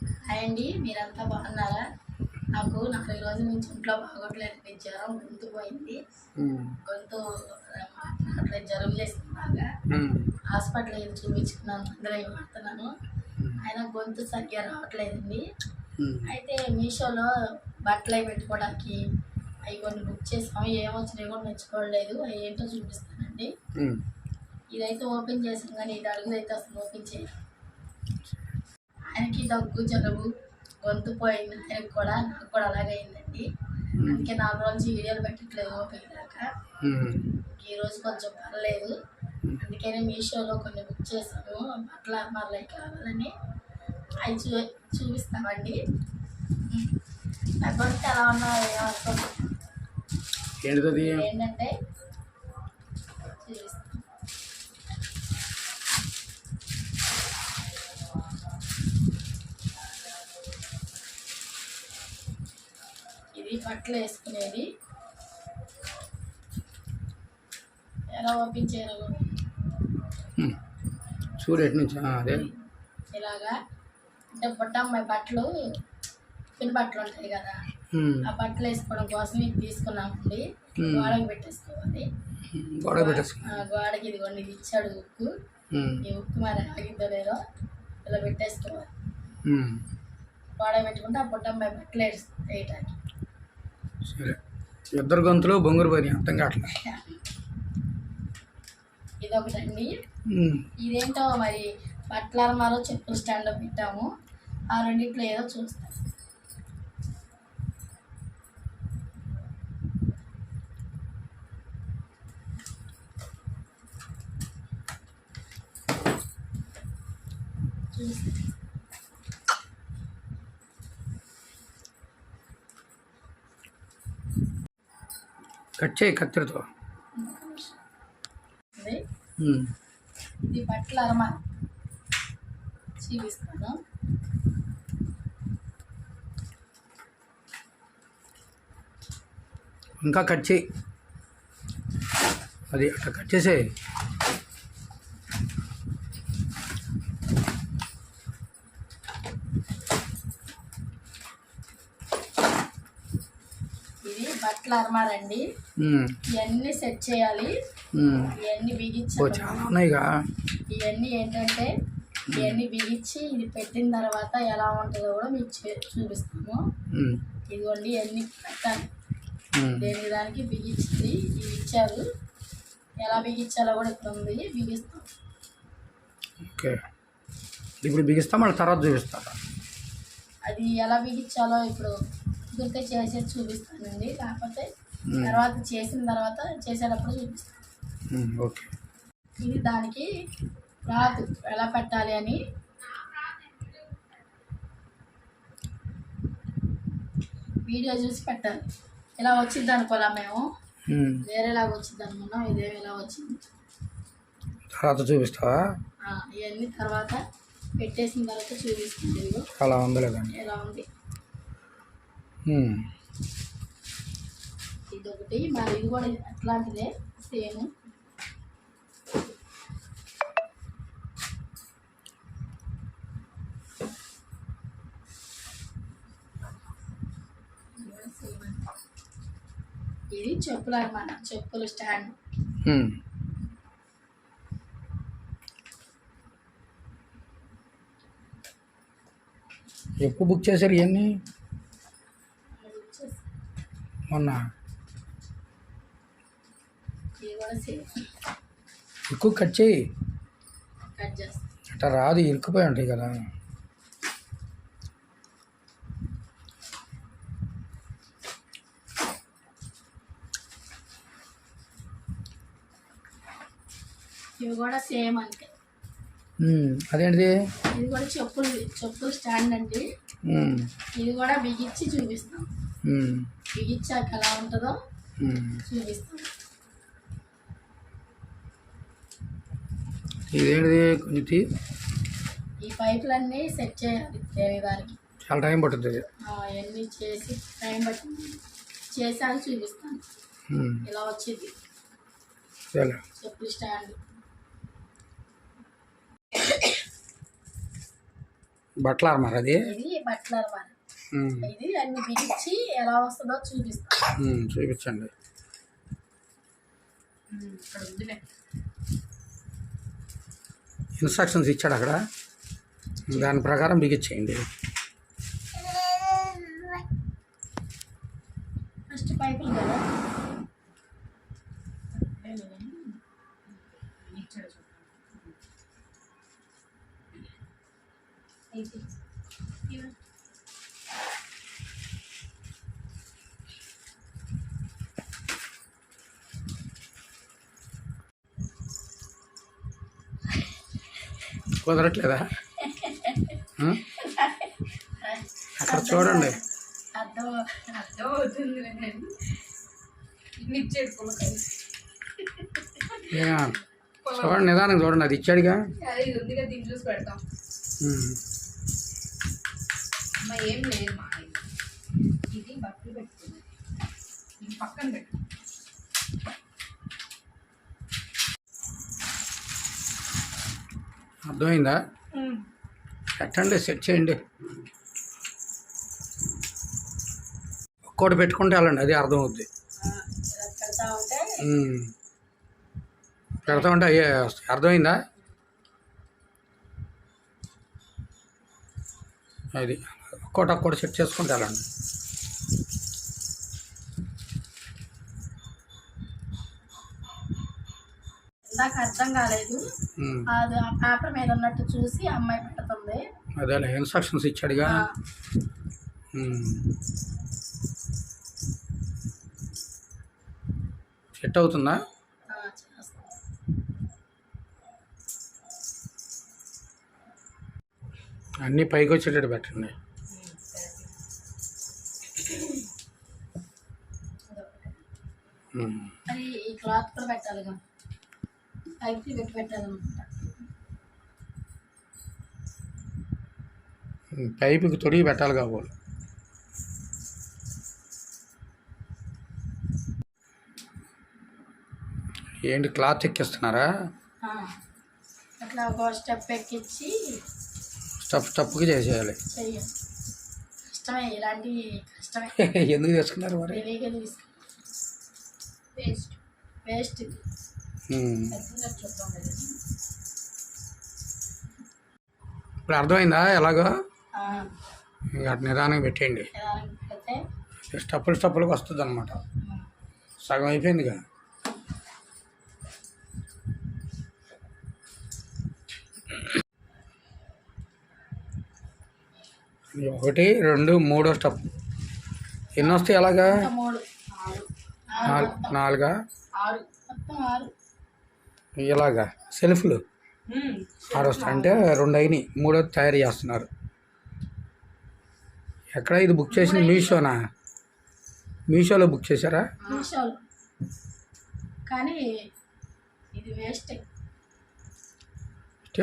Hi అండి మీరంతా బాగున్నారా? నాకు నాలుగు రోజుల నుంచి ఇంట్లో బాగోట్లేదు జ్వరం గొంతు పోయింది. గొంతు మాట్లాడట్లేదు జ్వరం చేసింది బాగా. హాస్పిటల్ వెళ్ళి చూపించుకున్నాను అందరూ వాడుతున్నాను. ఆయన గొంతు సరిగ్గా రావట్లేదండి. అయితే మీషోలో బట్టలు అవి పెట్టుకోవడానికి అవి కొన్ని బుక్ చేసాము ఏమొచ్చినాయి కూడా మెచ్చుకోవట్లేదు. అవి ఏంటో చూపిస్తానండి. ఇదైతే ఓపెన్ చేసాం కానీ ఇది అడుగుదైతే అసలు ఓపెన్ చేయాలి ఆయనకి దగ్గు జలుబు గొంతు పోయింది. ఆయనకి కూడా నాకు కూడా అలాగే అయిందండి. అందుకే నాలుగు రోజులు వీడియోలు పెట్టట్లేదు ఉమ్, ఈ రోజు కొంచెం పర్లేదు. అందుకని మీషోలో కొన్ని బుక్ చేసాము బట్టల మరలై కావాలని అవి చూ చూపిస్తామండి. నా గొంతు ఎలా ఉన్నాయో ఏంటంటే బట్టలు వేసుకునేది. ఎలా ఓపెన్ చేయాలో ఉమ్. చూడు ఎటు నుంచి? అదే. ఇలాగా అంటే బుట్టమ్మాయి బట్టలు పిన్ బట్టలు ఉంటాయి కదా. ఆ బట్టలు వేసుకోవడం కోసం ఇది తీసుకున్నామండి. గోడకు పెట్టేసుకోవాలి. ఆ గోడకి ఇదిగోండి ఇది ఇచ్చాడు ఉక్కు. ఈ ఉక్కు మరి ఆగిద్దో లేదో ఇలా పెట్టేసుకోవాలి. గోడ పెట్టుకుంటే ఆ బుట్టమ్మాయి బట్టలు వేసి వేయటానికి. సరే. ఇద్దరు గొంతులు బొంగురు పోయి అర్థం కావట్లేదు ఇది ఒకటండి ఉమ్, ఇదేంటో మరి బట్టల అలమారో చెప్పుల స్టాండ్లో పెట్టాము. ఆ రెండిట్లో ఏదో చూస్తాం. కట్ చేయి కత్తిరితో. ఇది బట్టల చూపిస్తాను ఇంకా కట్ చేయి. అది అట్లా కట్ చేసే అలమార అండి ఇవన్నీ సెట్ చేయాలి. ఇవన్నీ బిగించాలి ఇవన్నీ ఏంటంటే ఇవన్నీ బిగించి ఇది పెట్టిన తర్వాత ఎలా ఉంటుందో కూడా మీకు చూపిస్తాము. ఇదిగోండి ఇవన్నీ పెట్టాలి. దేని దానికి బిగించింది ఇవి ఇచ్చారు ఎలా బిగించాలో కూడా ఇక్కడ ఉంది. బిగిస్తాం ఓకే. ఇప్పుడు బిగిస్తా మళ్ళీ తర్వాత చూపిస్తా. అది ఎలా బిగించాలో ఇప్పుడు కుదిరితే చేసేది చూపిస్తానండి. కాకపోతే. తర్వాత చేసిన తర్వాత చేసేటప్పుడు చూపిస్తాను. ఓకే. ఇది దానికి రాదు ఎలా పెట్టాలి అని. వీడియో చూసి పెట్టాలి. ఇలా వచ్చింది అనుకోలే మేము? వేరేలాగా వచ్చింది అనుకున్నాం ఇదేమి ఇలా వచ్చింది. తర్వాత చూపిస్తావా? ఇవన్నీ తర్వాత పెట్టేసిన తర్వాత చూపిస్తుంది ఎలా ఉంది? ఇదొకటి మరి ఇది కూడా అట్లాంటిదే సేమ్. ఇది చెప్పులు అనమాట చెప్పులు స్టాండ్. ఎప్పుడు బుక్ చేశారు ఇవన్నీ మొన్న. ఎక్కువ కట్ చేయి. అట్లా రాదు ఇరుక్కుపోయి ఉంటాయి కదా. ఇవి కూడా సేమ్ అంతే. అదేంటిది? ఇది కూడా చెప్పులు చెప్పులు స్టాండ్ అండి. ఇది కూడా బిగించి చూపిస్తాం. బిగించాక ఎలా ఉంటుందో ఉమ్. చూపిస్తాం. ఇదేంటిది కొంచెం ఈ పైపులన్నీ సెట్ చేయాలి దానికి చాలా టైం పడుతుంది. అవన్నీ చేసి టైం పట్టింది. చేశాక చూపిస్తాను ఇలా వచ్చింది. చెప్పులు స్టాండ్. బట్టలు మరి అది? బట్టల అరమాలి ఉమ్, ఇది అన్ని బిగించి ఎలా వస్తుందో చూపిస్తా. ఉమ్, చూపించండి. ఇక్కడ ఉందిలే. ఇన్స్ట్రక్షన్స్ ఇచ్చాడు అక్కడ. దాని ప్రకారం బిగించేయండి ఫస్ట్ పైపులు కదా. కుదరట్లేదా? అక్కడ చూడండి. చూడండి నిదానం చూడండి అది ఇచ్చాడుగా? ఏం లేదు ఇది. బట్టలు పక్కన పెట్టు. అర్థమైందా? పెట్టండి సెట్ చేయండి. ఒక్కోటి పెట్టుకుంటే వెళ్ళండి అది అర్థం అవుద్ది ఇలా పెడతా ఉంటే అయ్యే. అర్థమైందా? అది. ఒక్కోటి ఒక్కోటి సెట్ చేసుకుంటే వెళ్ళండి. ఇందాక అర్థం కాలేదు. అది ఆ పేపర్ మీద ఉన్నట్టు చూసి అమ్మాయి పెడుతుంది. అదేలే ఇన్స్ట్రక్షన్స్ ఇచ్చాడుగా. సెట్ అవుతుందా. అన్నీ పైకి వచ్చేటట్టు పెట్టండి. ఈ క్లాత్ కూడా పెట్టాలిగా. పైకి పెట్టి పైపుకి తొడిగి పెట్టాలి కాబోలు. ఏంటి క్లాత్ ఎక్కిస్తున్నారా? అట్లా ఒక స్టెప్ ఎక్కించి స్టప్ స్టప్కి చేసేయాలి. కష్టమే ఇలాంటి కష్టమే. ఎందుకు తీసుకున్నారు మరి? పేస్ట్ వేస్ట్ కదా ఇప్పుడు అర్థమైందా? ఎలాగో? అటు నిదానంగా పెట్టేయండి. స్టప్పులు స్టప్పులకు వస్తుంది అనమాట సగం అయిపోయిందిగా ఇది ఒకటి రెండు మూడో స్టెప్. ఎన్ని వస్తాయి ఎలాగా ఇంకా మూడు. ఆరు. ఆరు. నాలుగు మొత్తం నాలుగా ఆరు మొత్తం ఆరు ఇలాగా సెల్ఫ్లు. ఆరు వస్తాయి అంటే రెండు అయినాయి మూడో తయారు చేస్తున్నారు. ఎక్కడ ఇది బుక్ చేసింది? మీషోనా? మీషోలో బుక్ చేశారా? కానీ ఇది వేస్ట్.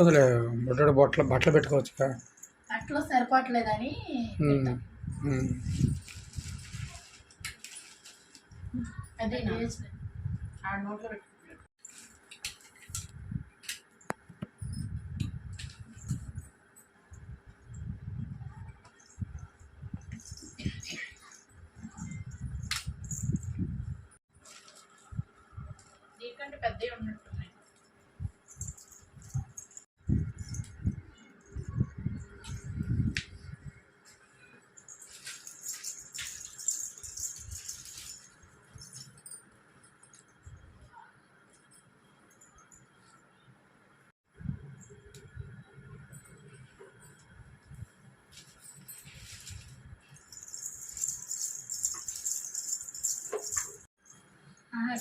అసలు బుడ్డడు బొట్టలు బట్టలు పెట్టుకోవచ్చుగా అట్లా సరిపోవట్లేదని. అదే నోట్లో పెట్టుకుంటాడు నీకంటే పెద్దవి ఉన్నట్టున్నాయి ఆహా,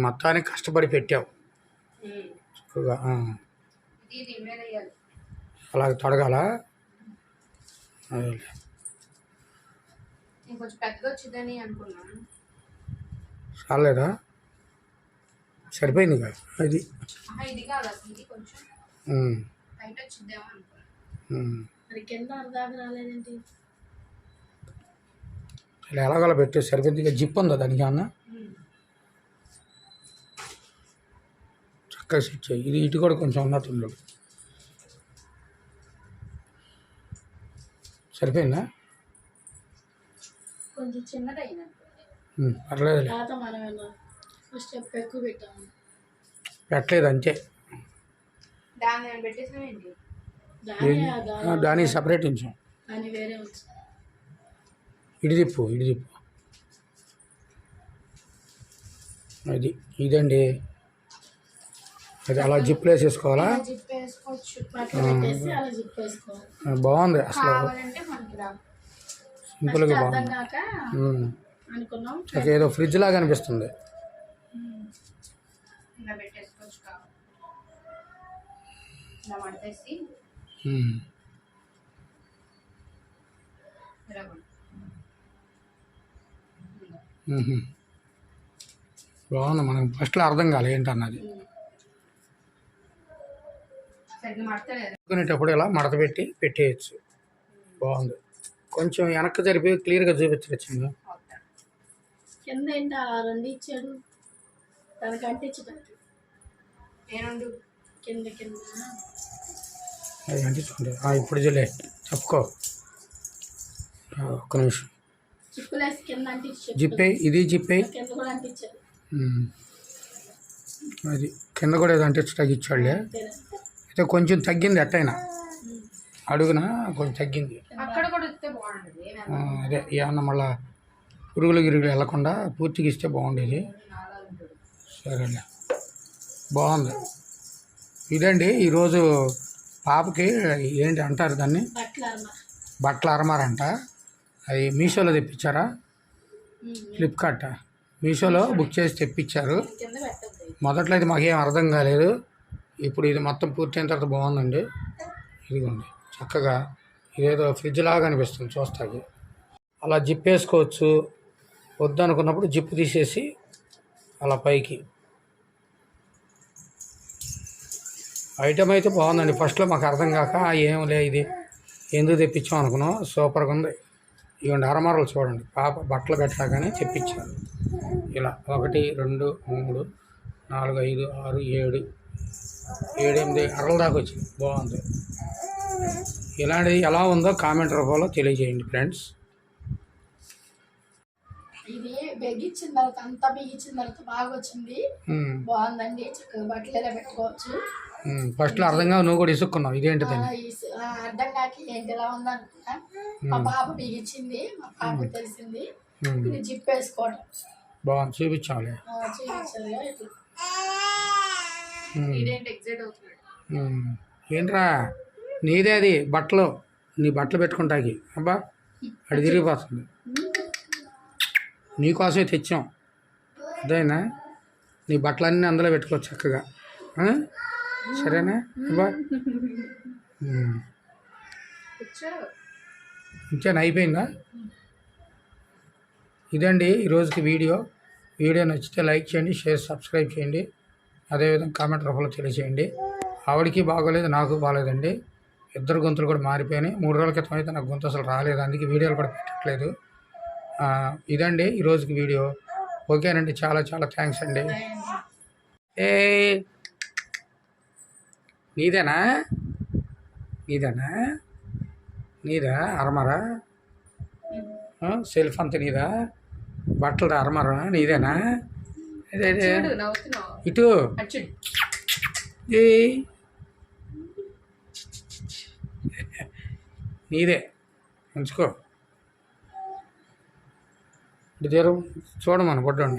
మొత్తానికి కష్టపడి పెట్టావు. చక్కగా అలాగ తొడగాల? చాలేదా సరిపోయింది కదా? అది కొంచెం ఇలా ఎలాగోలా పెట్టు ఇక జిప్ ఉందా దానికి అన్న చక్కగా సెట్ చేయి. ఇది ఇటు కూడా కొంచెం ఉన్నట్టుంది సరిపోయిందా? కొంచెం పెట్టాము. పెట్టలేదు అంతే. దాన్ని సపరేట్ ఉంచాం. ఇటు తిప్పు అది ఇదండి. అది అలా వేసేసుకోవాలా జిప్ ఆ, బాగుంది అసలు. సింపుల్గా బాగుంది. ఏదో ఫ్రిడ్జ్ లాగా అనిపిస్తుంది. ఇలా బాగుంది మనకు ఫస్ట్లో అర్థం కాలే ఏంటన్నది. సరిగ్గా మడతలేదు. కొనేటప్పుడు ఇలా మడత పెట్టి పెట్టేయచ్చు. బాగుంది. కొంచెం వెనక్కి జరిపి క్లియర్గా చూపించవచ్చు అవుతా కింద ఏంటి ఆ రెండు ఇచ్చాడు? దానికి అంటించడానికి ఏనుండు? కింద కింద. అది అంటించుకుంటే ఇప్పుడు చెల్లే చెప్పుకో. ఒక్క నిమిషం. జిప్పే? ఇది జిప్పే. అది కింద కూడా ఏదో ఇచ్చాడులే. అంతేనా? అయితే కొంచెం తగ్గింది ఎట్టయినా అడుగున? కొంచెం తగ్గింది. అదే ఏమన్నా మళ్ళా పురుగులు గిరుగులు వెళ్ళకుండా పూర్తిగా ఇస్తే బాగుండేది. సరేలే. బాగుంది. ఇదండి ఈరోజు పాపకి ఏంటి అంటారు దాన్ని? బట్టల అరమారంట. అది మీషోలో తెప్పించారా? ఫ్లిప్కార్ట్ మీషోలో బుక్ చేసి తెప్పించారు. మొదట్లో అయితే మాకేం అర్థం కాలేదు. ఇప్పుడు ఇది మొత్తం పూర్తయిన తర్వాత బాగుందండి. ఇదిగోండి చక్కగా ఇదేదో ఫ్రిడ్జ్ లాగా అనిపిస్తుంది చూస్తాకి. అలా జిప్ వేసుకోవచ్చు. వద్దు అనుకున్నప్పుడు జిప్ తీసేసి అలా పైకి. ఐటమ్ అయితే బాగుందండి. ఫస్ట్లో మాకు అర్థం కాక ఏం లే ఇది ఎందుకు తెప్పించాం అనుకున్నాం. సూపర్గా ఉంది. ఇవ్వండి అరమరలు చూడండి. పాప బట్టలు పెట్టగానే చెప్పించారు. ఇలా ఒకటి రెండు మూడు నాలుగు ఐదు ఆరు ఏడు ఏడు ఎనిమిది అరల దాకా వచ్చింది. బాగుంది. ఇలాంటిది ఎలా ఉందో కామెంట్ రూపంలో తెలియజేయండి ఫ్రెండ్స్. ఇది బిగించిన తర్వాత అంతా బిగించిన తర్వాత బాగా వచ్చింది బాగుందండి. చక్కగా బట్టలు ఎలా పెట్టుకోవచ్చు. ఫస్ట్లో అర్థంగా నువ్వు కూడా ఇసుక్కున్నావు. ఆ, అర్థం కాక ఏంటి ఎలా ఉందనుకున్నా. మా పాప బిగించింది మా పాపకు తెలిసింది. ఇది జిప్ వేసుకోవడం బాగుంది. చూపించాలి. ఇదేంటి. ఏంట్రా? నీదే అది బట్టలు. నీ బట్టలు పెట్టుకుంటాకి. అబ్బా అడి తిరిగిపోతుంది. నీకోసమే తెచ్చాం. అదేనా నీ బట్టలన్నీ అందులో పెట్టుకో చక్కగా. సరేనా? ఇంకా ఇంకేనా? అయిపోయిందా? ఇదండి ఈరోజుకి వీడియో. వీడియో నచ్చితే లైక్ చేయండి షేర్ సబ్స్క్రైబ్ చేయండి. అదేవిధంగా కామెంట్ రూపంలో తెలియజేయండి ఆవిడకి బాగోలేదు నాకు బాగోలేదండి. ఇద్దరు గొంతులు కూడా మారిపోయినాయి. మూడు రోజుల క్రితం అయితే నాకు గొంతు అసలు రాలేదు. అందుకే వీడియోలు కూడా పెట్టట్లేదు. ఇదండి ఈరోజుకి వీడియో. ఓకేనండి చాలా చాలా థ్యాంక్స్ అండి. ఏ నీదేనా? నీదేనా? నీదా? అరమరా? సెల్ఫ్ అంత నీదా? బట్టలు అరమరా? నీదేనా? ఇటు. ఏ? నీదే. ఉంచుకో. ఇటు తీరం చూడమని పొడ్డండి